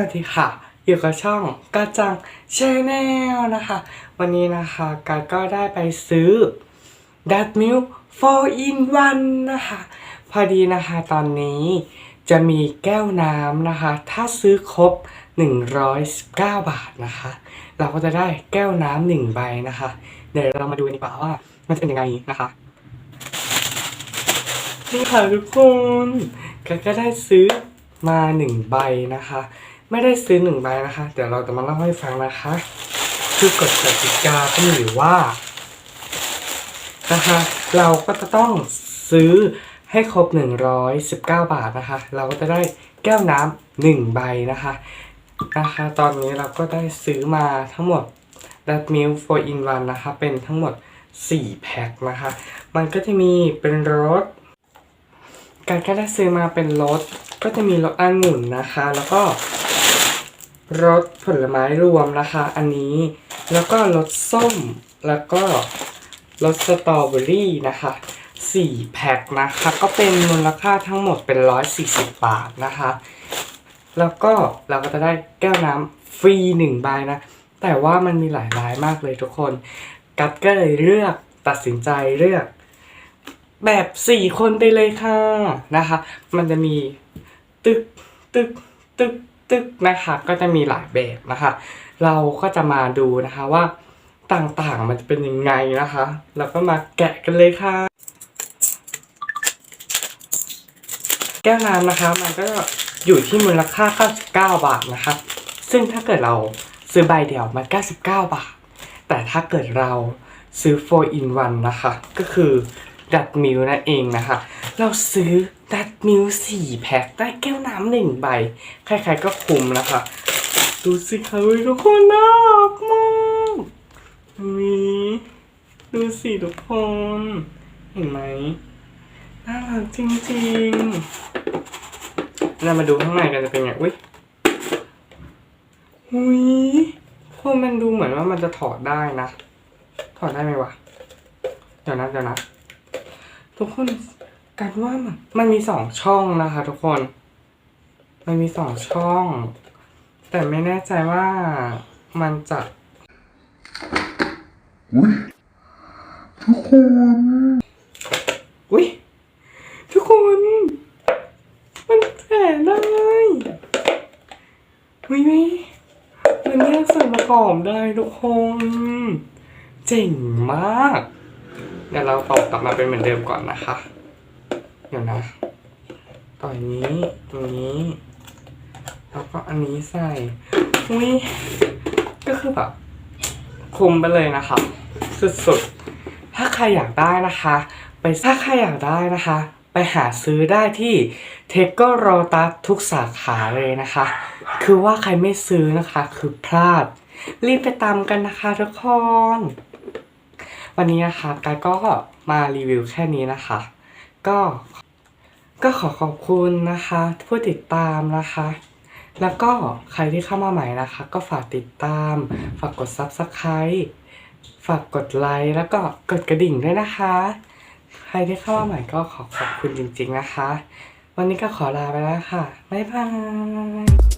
วัสดีค่ะ อยู่กับช่องกาจังชาแนลนะคะ วันนี้นะคะกาก็ได้ไปซื้อดัตมิล4 in 1นะคะ พอดีนะคะตอนนี้จะมีแก้วน้ำนะคะ ถ้าซื้อครบ 119 บาทนะคะ เราก็จะได้แก้วน้ำหนึ่งใบนะคะ เดี๋ยวเรามาดูกันดีกว่าว่ามันจะเป็นยังไงนะคะนี่ค่ะทุกคนก็ก็ได้ซื้อมาหนึ่งใบนะคะ ไม่ได้ซื้อหนึ่งใบนะคะ เดี๋ยวเราจะมาเล่าให้ฟังนะคะ คือกฎกติกาก็มีอยู่ว่านะคะ เราก็จะต้องซื้อให้ครบ 119 บาทนะคะ เราก็จะได้แก้วน้ำหนึ่งใบนะคะนะคะ ตอนนี้เราก็ได้ซื้อมาทั้งหมด That Milk 4 in 1นะคะ เป็นทั้งหมด 4 แพ็คนะคะ มันก็จะมีเป็นรสการก็ได้ซื้อมาเป็นรสก็จะมีรสองุ่นนะคะ แล้วก็ รสผลไม้รวมนะคะ อันนี้แล้วก็รสส้มแล้วก็รสสตรอเบอรี่นะคะสี่แพ็คนะคะ ก็เป็นมูลค่าทั้งหมดเป็นร้อยสี่สิบบาทนะคะ แล้วก็เราก็จะได้แก้วน้ำฟรีหนึ่งใบนะ แต่ว่ามันมีหลายรายมากเลยทุกคน กัดก็เลยเลือกตัดสินใจเลือก แบบสี่คนไปเลยค่ะนะคะ มันจะมีตึกตึกตึก ตึกนะคะก็จะมีหลายแบบนะคะ เราก็จะมาดูนะคะว่าต่างๆมันจะเป็นยังไงนะคะแล้วก็มาแกะกันเลยค่ะ แก้วน้ำนะคะมันก็อยู่ที่มูลค่า 99 บาทนะคะ ซึ่งถ้าเกิดเราซื้อใบเดียวมัน 99 บาท แต่ถ้าเกิดเราซื้อ 4 in 1 นะคะ ก็คือ ดัดมิลนั่นเองนะคะ เราซื้อดัดมิล4แพ็คได้แก้วน้ำหนึ่งใบ ใครๆก็คุ้มนะคะ ดูสิคะว้ยทุกคนน่ารักมากนี่ดูสิทุกคน เห็นไหมน่ารักจริงๆ เรามาดูข้างในกันจะเป็นไงอุ้ยอุ้ยพวกมันดูเหมือนว่ามันจะถอดได้นะ ถอดได้ไหมวะ เดี๋ยวนะเดี๋ยวนะ ทุกคนกันว่ามันมันมีสองช่องนะคะ ทุกคน มันมีสองช่อง แต่ไม่แน่ใจว่ามันจะอุ้ยทุกคนอุ้ยทุกคน มันแผลได้อุ้ยมันแยกส่วนประกอบได้ทุกคน เจ๋งมาก เดี๋ยวเราตอกกลับมาเป็นเหมือนเดิมก่อนนะคะ เดี๋ยวนะต่ออย่างนี้ตรงนี้ แล้วก็อันนี้ใส่อุ้ยก็คือแบบคุมไปเลยนะคะ สุดๆ ถ้าใครอยากได้นะคะ ไปถ้าใครอยากได้นะคะ ไปหาซื้อได้ที่เทคโกโรตัสทุกสาขาเลยนะคะ คือว่าใครไม่ซื้อนะคะ คือพลาด รีบไปตามกันนะคะทุกคน วันนี้นะคะกายก็มารีวิวแค่นี้นะคะ ก็ก็ขอขอบคุณนะคะ ผู้ติดตามนะคะ แล้วก็ใครที่เข้ามาใหม่นะคะ ก็ฝากติดตาม ฝากกด Subscribe ฝากกดไลค์แล้วก็กดกระดิ่งด้วยนะคะ ใครที่เข้ามาใหม่ก็ขอขอบคุณจริงๆนะคะ วันนี้ก็ขอลาไปแล้วค่ะ บ๊ายบาย